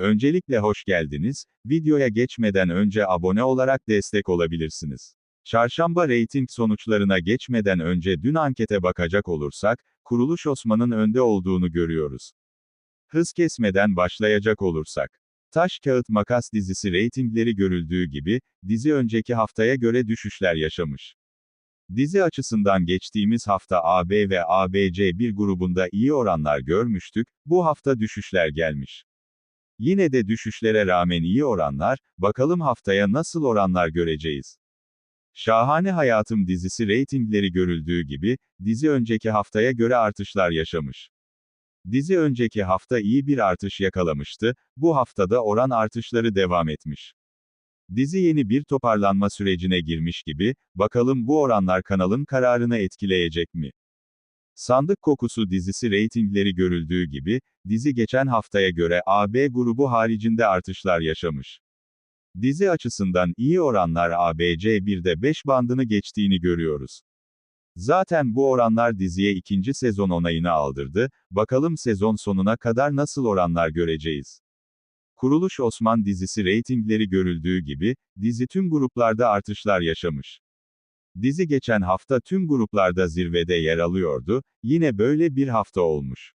Öncelikle hoş geldiniz. Videoya geçmeden önce abone olarak destek olabilirsiniz. Çarşamba reyting sonuçlarına geçmeden önce dün ankete bakacak olursak, Kuruluş Osman'ın önde olduğunu görüyoruz. Hız kesmeden başlayacak olursak. Taş Kağıt Makas dizisi reytingleri görüldüğü gibi, dizi önceki haftaya göre düşüşler yaşamış. Dizi açısından geçtiğimiz hafta AB ve ABC1 grubunda iyi oranlar görmüştük, bu hafta düşüşler gelmiş. Yine de düşüşlere rağmen iyi oranlar, bakalım haftaya nasıl oranlar göreceğiz. Şahane Hayatım dizisi reytingleri görüldüğü gibi, dizi önceki haftaya göre artışlar yaşamış. Dizi önceki hafta iyi bir artış yakalamıştı, bu haftada oran artışları devam etmiş. Dizi yeni bir toparlanma sürecine girmiş gibi, bakalım bu oranlar kanalın kararını etkileyecek mi? Sandık Kokusu dizisi reytingleri görüldüğü gibi, dizi geçen haftaya göre AB grubu haricinde artışlar yaşamış. Dizi açısından iyi oranlar ABC1'de 5 bandını geçtiğini görüyoruz. Zaten bu oranlar diziye ikinci sezon onayını aldırdı, bakalım sezon sonuna kadar nasıl oranlar göreceğiz. Kuruluş Osman dizisi reytingleri görüldüğü gibi, dizi tüm gruplarda artışlar yaşamış. Dizi geçen hafta tüm gruplarda zirvede yer alıyordu, yine böyle bir hafta olmuş.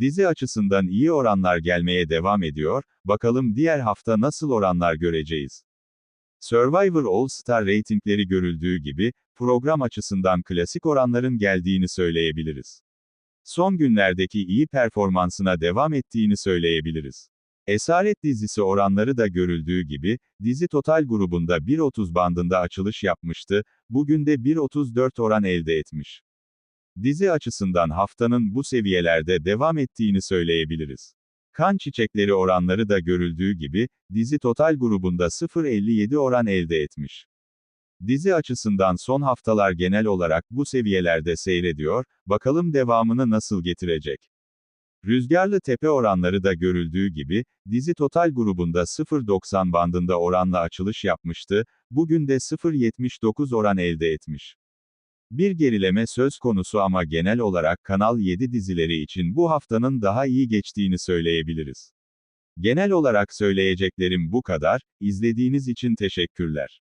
Dizi açısından iyi oranlar gelmeye devam ediyor, bakalım diğer hafta nasıl oranlar göreceğiz. Survivor All Star reytingleri görüldüğü gibi, program açısından klasik oranların geldiğini söyleyebiliriz. Son günlerdeki iyi performansına devam ettiğini söyleyebiliriz. Esaret dizisi oranları da görüldüğü gibi, dizi total grubunda 1.30 bandında açılış yapmıştı, bugün de 1.34 oran elde etmiş. Dizi açısından haftanın bu seviyelerde devam ettiğini söyleyebiliriz. Kan çiçekleri oranları da görüldüğü gibi, dizi total grubunda 0.57 oran elde etmiş. Dizi açısından son haftalar genel olarak bu seviyelerde seyrediyor, bakalım devamını nasıl getirecek. Rüzgarlı tepe oranları da görüldüğü gibi, dizi total grubunda 0.90 bandında oranla açılış yapmıştı, bugün de 0.79 oran elde etmiş. Bir gerileme söz konusu ama genel olarak Kanal 7 dizileri için bu haftanın daha iyi geçtiğini söyleyebiliriz. Genel olarak söyleyeceklerim bu kadar, izlediğiniz için teşekkürler.